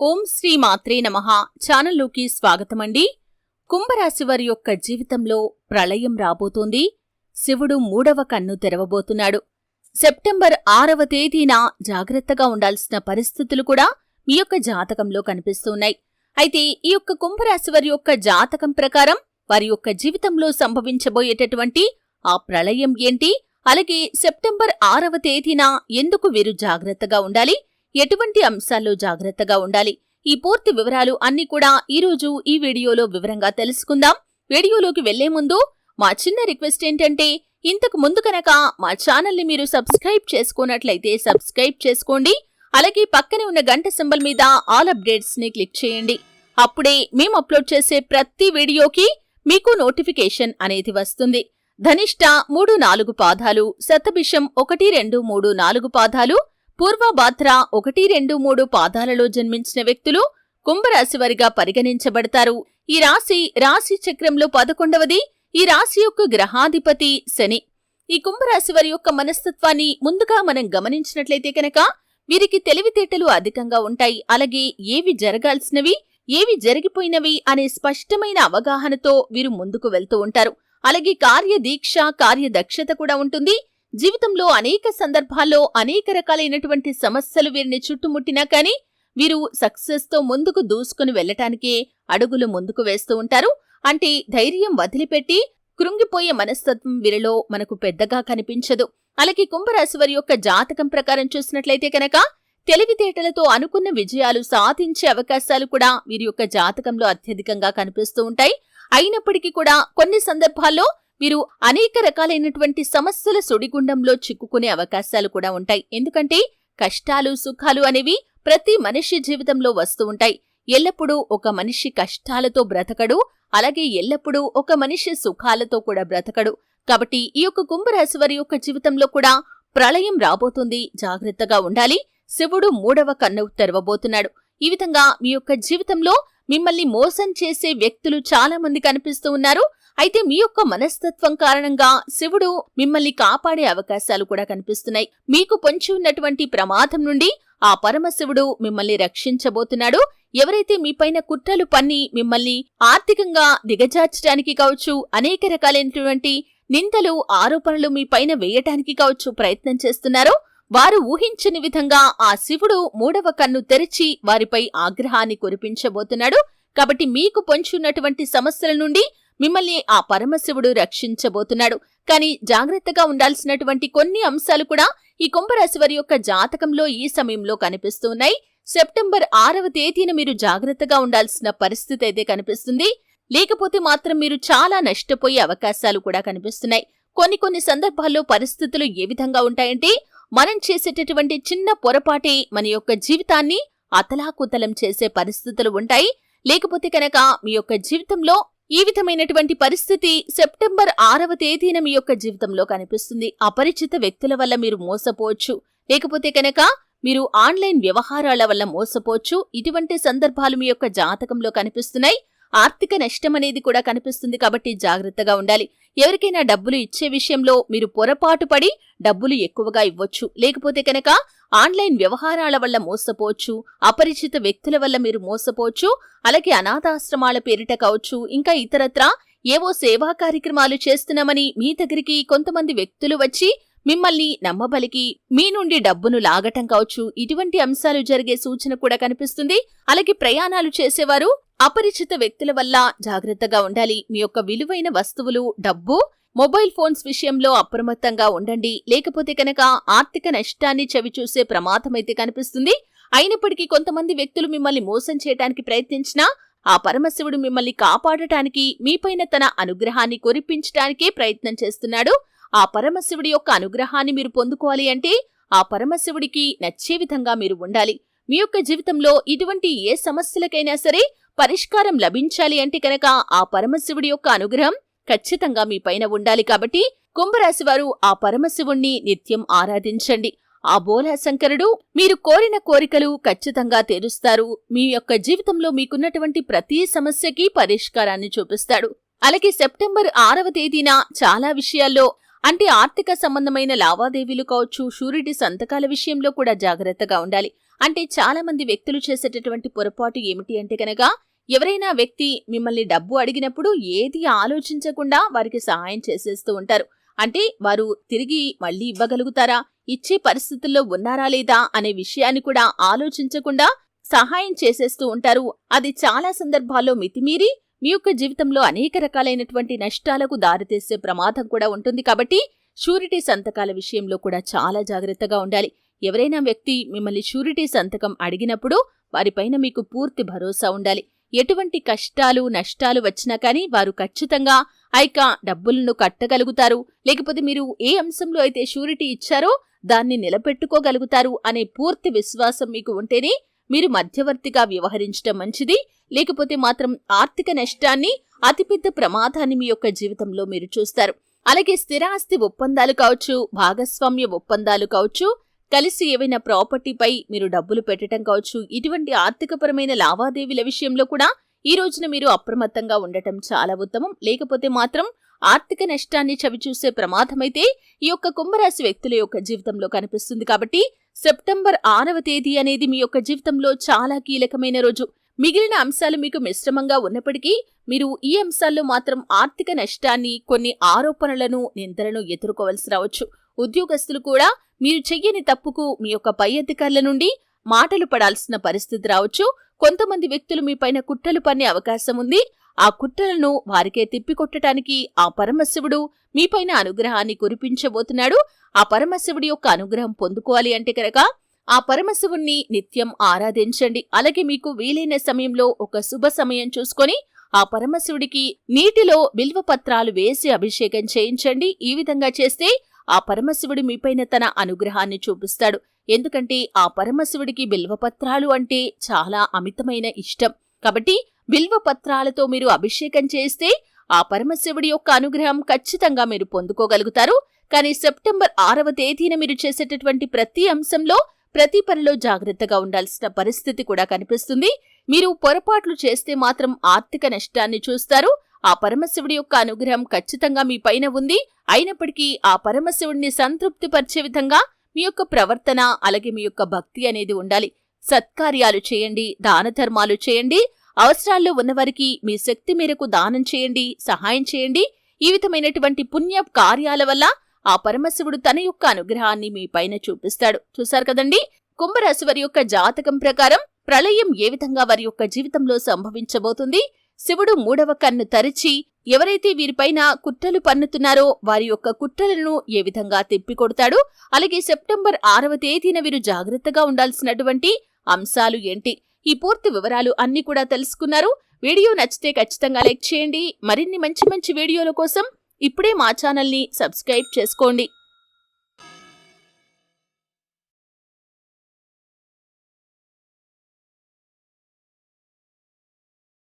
ఓం శ్రీ మాత్రే నమః. ఛానల్లోకి స్వాగతమండి. కుంభరాశి వారి యొక్క జీవితంలో ప్రళయం రాబోతోంది. శివుడు మూడవ కన్ను తెరవబోతున్నాడు. సెప్టెంబర్ ఆరవ తేదీన జాగ్రత్తగా ఉండాల్సిన పరిస్థితులు కూడా మీ యొక్క జాతకంలో కనిపిస్తున్నాయి. అయితే ఈ యొక్క కుంభరాశి వారి యొక్క జాతకం ప్రకారం వారి యొక్క జీవితంలో సంభవించబోయేటటువంటి ఆ ప్రళయం ఏంటి? అలాగే సెప్టెంబర్ ఆరవ తేదీన ఎందుకు వీరు జాగ్రత్తగా ఉండాలి? ఎటువంటి అంశాల్లో జాగ్రత్తగా ఉండాలి? ఈ పూర్తి వివరాలు అన్ని కూడా ఈరోజు ఈ వీడియోలో వివరంగా తెలుసుకుందాం. వీడియోలోకి వెళ్ళే ముందు మా చిన్న రిక్వెస్ట్ ఏంటంటే ఇంతకు ముందు కనుక మా ఛానల్ని మీరు సబ్స్క్రైబ్ చేసుకున్నట్లయితే సబ్స్క్రైబ్ చేసుకోండి. అలాగే పక్కనే ఉన్న గంట సింబల్ మీద ఆల్ అప్డేట్స్ని క్లిక్ చేయండి. అప్పుడే మేము అప్లోడ్ చేసే ప్రతి వీడియోకి మీకు నోటిఫికేషన్ అనేది వస్తుంది. ధనిష్ట మూడు నాలుగు పాదాలు శతభిషం ఒకటి రెండు మూడు నాలుగు పాదాలు పూర్వభాద్ర ఒకటి రెండు మూడు పాదాలలో జన్మించిన వ్యక్తులు కుంభరాశి వారిగా పరిగణించబడతారు. ఈ రాశి రాశి చక్రంలో పదకొండవది. ఈ రాశి యొక్క గ్రహాధిపతి శని. ఈ కుంభరాశి వారి యొక్క మనస్తత్వాన్ని ముందుగా మనం గమనించినట్లయితే కనుక వీరికి తెలివితేటలు అధికంగా ఉంటాయి. అలాగే ఏవి జరగాల్సినవి ఏవి జరిగిపోయినవి అనే స్పష్టమైన అవగాహనతో వీరు ముందుకు వెళ్తూ ఉంటారు. అలాగే కార్యదీక్ష కార్యదక్షత కూడా ఉంటుంది. జీవితంలో అనేక సందర్భాల్లో అనేక రకాలైనటువంటి సమస్యలు వీరిని చుట్టుముట్టినా కానీ వీరు సక్సెస్తో ముందుకు దూసుకుని వెళ్ళటానికే అడుగులు ముందుకు వేస్తూ ఉంటారు. అంటే ధైర్యం వదిలిపెట్టి కృంగిపోయే మనస్తత్వం వీరిలో మనకు పెద్దగా కనిపించదు. అలాగే కుంభరాశి వారి యొక్క జాతకం ప్రకారం చూసినట్లయితే కనుక తెలివితేటలతో అనుకున్న విజయాలు సాధించే అవకాశాలు కూడా వీరి యొక్క జాతకంలో అత్యధికంగా కనిపిస్తూ ఉంటాయి. అయినప్పటికీ కూడా కొన్ని సందర్భాల్లో వీరు అనేక రకాలైనటువంటి సమస్యల సుడిగుండంలో చిక్కుకునే అవకాశాలు కూడా ఉంటాయి. ఎందుకంటే కష్టాలు సుఖాలు అనేవి ప్రతి మనిషి జీవితంలో వస్తూ ఉంటాయి. ఎల్లప్పుడూ ఒక మనిషి కష్టాలతో బ్రతకడు అలాగే ఎల్లప్పుడూ ఒక మనిషి సుఖాలతో కూడా బ్రతకడు. కాబట్టి ఈ యొక్క కుంభరాశి వారి యొక్క జీవితంలో కూడా ప్రళయం రాబోతుంది. జాగ్రత్తగా ఉండాలి. శివుడు మూడవ కన్ను తెరవబోతున్నాడు. ఈ విధంగా మీ యొక్క జీవితంలో మిమ్మల్ని మోసం చేసే వ్యక్తులు చాలా మంది కనిపిస్తూ ఉన్నారు. అయితే మీ యొక్క మనస్తత్వం కారణంగా శివుడు మిమ్మల్ని కాపాడే అవకాశాలు కూడా కనిపిస్తున్నాయి. మీకు పొంచి ఉన్నటువంటి ప్రమాదం నుండి ఆ పరమశివుడు మిమ్మల్ని రక్షించబోతున్నాడు. ఎవరైతే మీపైన కుట్రలు పన్ని మిమ్మల్ని ఆర్థికంగా దిగజార్చడానికి కావచ్చు అనేక రకాలైనటువంటి నిందలు ఆరోపణలు మీపైన వేయటానికి కావచ్చు ప్రయత్నం చేస్తున్నారో వారు ఊహించని విధంగా ఆ శివుడు మూడవ కన్ను తెరిచి వారిపై ఆగ్రహాన్ని కురిపించబోతున్నాడు. కాబట్టి మీకు పొంచున్నటువంటి సమస్యల నుండి మిమ్మల్ని ఆ పరమశివుడు రక్షించబోతున్నాడు. కానీ జాగ్రత్తగా ఉండాల్సినటువంటి కొన్ని అంశాలు కూడా ఈ కుంభరాశి వారి యొక్క జాతకంలో ఈ సమయంలో కనిపిస్తూ ఉన్నాయి. సెప్టెంబర్ ఆరవ తేదీన మీరు జాగ్రత్తగా ఉండాల్సిన పరిస్థితి అయితే కనిపిస్తుంది. లేకపోతే మాత్రం మీరు చాలా నష్టపోయే అవకాశాలు కూడా కనిపిస్తున్నాయి. కొన్ని కొన్ని సందర్భాల్లో పరిస్థితులు ఏ విధంగా ఉంటాయంటే మనం చేసేటటువంటి చిన్న పొరపాటే మన యొక్క జీవితాన్ని అతలాకుతలం చేసే పరిస్థితులు ఉంటాయి. లేకపోతే కనుక మీ యొక్క జీవితంలో ఈ విధమైనటువంటి పరిస్థితి సెప్టెంబర్ ఆరవ తేదీన మీ యొక్క జీవితంలో కనిపిస్తుంది. అపరిచిత వ్యక్తుల వల్ల మీరు మోసపోవచ్చు. లేకపోతే కనుక మీరు ఆన్లైన్ వ్యవహారాల వల్ల మోసపోవచ్చు. ఇటువంటి సందర్భాలు మీ యొక్క జాతకంలో కనిపిస్తున్నాయి. ఆర్థిక నష్టం అనేది కూడా కనిపిస్తుంది కాబట్టి జాగ్రత్తగా ఉండాలి. ఎవరికైనా డబ్బులు ఇచ్చే విషయంలో మీరు పొరపాటు పడి డబ్బులు ఎక్కువగా ఇవ్వచ్చు. లేకపోతే కనుక ఆన్లైన్ వ్యవహారాల వల్ల మోసపోవచ్చు అపరిచిత వ్యక్తుల వల్ల మీరు మోసపోవచ్చు అలాగే అనాథాశ్రమాల పేరిట కావచ్చు ఇంకా ఇతరత్రా ఏవో సేవా కార్యక్రమాలు చేస్తున్నామని మీ దగ్గరికి కొంతమంది వ్యక్తులు వచ్చి మిమ్మల్ని నమ్మబలికి మీ నుండి డబ్బును లాగటం కావచ్చు. ఇటువంటి అంశాలు జరిగే సూచన కూడా కనిపిస్తుంది. అలాగే ప్రయాణాలు చేసేవారు అపరిచిత వ్యక్తుల వల్ల జాగ్రత్తగా ఉండాలి. మీ యొక్క విలువైన వస్తువులు డబ్బు మొబైల్ ఫోన్స్ విషయంలో అప్రమత్తంగా ఉండండి. లేకపోతే కనుక ఆర్థిక నష్టాన్ని చవిచూసే ప్రమాదమైతే కనిపిస్తుంది. అయినప్పటికీ కొంతమంది వ్యక్తులు మిమ్మల్ని మోసం చేయడానికి ప్రయత్నించినా ఆ పరమశివుడు మిమ్మల్ని కాపాడటానికి మీపైన తన అనుగ్రహాన్ని కురిపించడానికే ప్రయత్నం చేస్తున్నాడు. ఆ పరమశివుడి యొక్క అనుగ్రహాన్ని మీరు పొందుకోవాలి అంటే ఆ పరమశివుడికి నచ్చే విధంగా మీరు ఉండాలి. మీ యొక్క జీవితంలో ఇటువంటి ఏ సమస్యలకైనా సరే పరిష్కారం లభించాలి అంటే కనుక ఆ పరమశివుడి యొక్క అనుగ్రహం ఖచ్చితంగా మీ పైన ఉండాలి కాబట్టి కుంభరాశి వారు ఆ పరమశివుణ్ణి నిత్యం ఆరాధించండి. ఆ బోలా శంకరుడు మీరు కోరిన కోరికలు ఖచ్చితంగా తీరుస్తారు. మీ యొక్క జీవితంలో మీకున్నటువంటి ప్రతి సమస్యకి పరిష్కారాన్ని చూపిస్తాడు. అలాగే సెప్టెంబర్ ఆరవ తేదీన చాలా విషయాల్లో అంటే ఆర్థిక సంబంధమైన లావాదేవీలు కావచ్చు షూరిటీ సంతకాల విషయంలో కూడా జాగ్రత్తగా ఉండాలి. అంటే చాలా మంది వ్యక్తులు చేసేటటువంటి పొరపాటు ఏమిటి అంటే కనుక ఎవరైనా వ్యక్తి మిమ్మల్ని డబ్బు అడిగినప్పుడు ఏది ఆలోచించకుండా వారికి సహాయం చేసేస్తూ ఉంటారు. అంటే వారు తిరిగి మళ్ళీ ఇవ్వగలుగుతారా? ఇచ్చే పరిస్థితుల్లో ఉన్నారా లేదా అనే విషయాన్ని కూడా ఆలోచించకుండా సహాయం చేసేస్తూ ఉంటారు. అది చాలా సందర్భాల్లో మితిమీరి మీ యొక్క జీవితంలో అనేక రకాలైనటువంటి నష్టాలకు దారితీసే ప్రమాదం కూడా ఉంటుంది కాబట్టి షూరిటీ సంతకాల విషయంలో కూడా చాలా జాగ్రత్తగా ఉండాలి. ఎవరైనా వ్యక్తి మిమ్మల్ని షూరిటీ సంతకం అడిగినప్పుడు వారిపైన మీకు పూర్తి భరోసా ఉండాలి. ఎటువంటి కష్టాలు నష్టాలు వచ్చినా కానీ వారు ఖచ్చితంగా ఐక డబ్బులను కట్టగలుగుతారు. లేకపోతే మీరు ఏ అంశంలో అయితే షూరిటీ ఇచ్చారో దాన్ని నిలబెట్టుకోగలుగుతారు అనే పూర్తి విశ్వాసం మీకు ఉంటేనే మీరు మధ్యవర్తిగా వ్యవహరించడం మంచిది లేకపోతే మాత్రం ఆర్థిక నష్టాన్ని అతిపెద్ద ప్రమాదాన్ని మీ యొక్క జీవితంలో మీరు చూస్తారు. అలాగే స్థిరాస్తి ఒప్పందాలు కావచ్చు భాగస్వామ్య ఒప్పందాలు కావచ్చు కలిసి ఏవైనా ప్రాపర్టీపై మీరు డబ్బులు పెట్టడం కావచ్చు ఇటువంటి ఆర్థికపరమైన లావాదేవీల విషయంలో కూడా ఈ రోజున మీరు అప్రమత్తంగా ఉండటం చాలా ఉత్తమం. లేకపోతే మాత్రం ఆర్థిక నష్టాన్ని చవిచూసే ప్రమాదమైతే ఈ యొక్క కుంభరాశి వ్యక్తుల యొక్క జీవితంలో కనిపిస్తుంది కాబట్టి సెప్టెంబర్ ఆరవ తేదీ అనేది మీ యొక్క జీవితంలో చాలా కీలకమైన రోజు. మిగిలిన అంశాలు మీకు మిశ్రమంగా ఉన్నప్పటికీ మీరు ఈ అంశాల్లో మాత్రం ఆర్థిక నష్టాన్ని కొన్ని ఆరోపణలను నిందలను ఎదుర్కోవలసి రావచ్చు. ఉద్యోగస్తులు కూడా మీరు చెయ్యని తప్పుకు మీ యొక్క పై అధికారుల నుండి మాటలు పడాల్సిన పరిస్థితి రావచ్చు. కొంతమంది వ్యక్తులు మీ పైన కుట్రలు పన్నే అవకాశం ఉంది. ఆ కుట్రలను వారికే తిప్పికొట్టడానికి ఆ పరమశివుడు మీపైన అనుగ్రహాన్ని కురిపించబోతున్నాడు. ఆ పరమశివుడి యొక్క అనుగ్రహం పొందుకోవాలి అంటే కనుక ఆ పరమశివుణ్ణి నిత్యం ఆరాధించండి. అలాగే మీకు వీలైన సమయంలో ఒక శుభ సమయం చూసుకొని ఆ పరమశివుడికి నీటిలో బిల్వ పత్రాలు వేసి అభిషేకం చేయించండి. ఈ విధంగా చేస్తే ఆ పరమశివుడు మీపైన తన అనుగ్రహాన్ని చూపిస్తాడు. ఎందుకంటే ఆ పరమశివుడికి బిల్వపత్రాలు అంటే చాలా అమితమైన ఇష్టం. కాబట్టి బిల్వ పత్రాలతో మీరు అభిషేకం చేస్తే ఆ పరమశివుడి యొక్క అనుగ్రహం ఖచ్చితంగా మీరు పొందుకోగలుగుతారు. కానీ సెప్టెంబర్ ఆరవ తేదీన మీరు చేసేటటువంటి ప్రతి అంశంలో ప్రతి పనిలో జాగ్రత్తగా ఉండాల్సిన పరిస్థితి కూడా కనిపిస్తుంది. మీరు పొరపాట్లు చేస్తే మాత్రం ఆర్థిక నష్టాన్ని చూస్తారు. ఆ పరమశివుడి యొక్క అనుగ్రహం ఖచ్చితంగా మీ పైన ఉంది. అయినప్పటికీ ఆ పరమశివుడిని సంతృప్తిపరిచే విధంగా మీ యొక్క ప్రవర్తన అలాగే మీ యొక్క భక్తి అనేది ఉండాలి. సత్కార్యాలు చేయండి దాన ధర్మాలు చేయండి అవసరాల్లో ఉన్నవారికి మీ శక్తి మేరకు దానం చేయండి సహాయం చేయండి. ఈ విధమైనటువంటి పుణ్య కార్యాల వల్ల ఆ పరమశివుడు తన యొక్క అనుగ్రహాన్ని మీ పైన చూపిస్తాడు. చూశారు కదండి? కుంభరాశి వారి యొక్క జాతకం ప్రకారం ప్రళయం ఏ విధంగా వారి యొక్క జీవితంలో సంభవించబోతుంది? శివుడు మూడవ కన్ను తరిచి ఎవరైతే వీరిపైన కుట్రలు పన్నుతున్నారో వారి యొక్క కుట్రలను ఏ విధంగా తిప్పికొడతాడు అలాగే సెప్టెంబర్ ఆరవ తేదీన వీరు జాగ్రత్తగా ఉండాల్సినటువంటి అంశాలు ఏంటి? ఈ పూర్తి వివరాలు అన్ని కూడా తెలుసుకున్నారు. వీడియో నచ్చితే ఖచ్చితంగా లైక్ చేయండి. మరిన్ని మంచి మంచి వీడియోల కోసం ఇప్పుడే మా ఛానల్ని సబ్స్క్రైబ్ చేసుకోండి.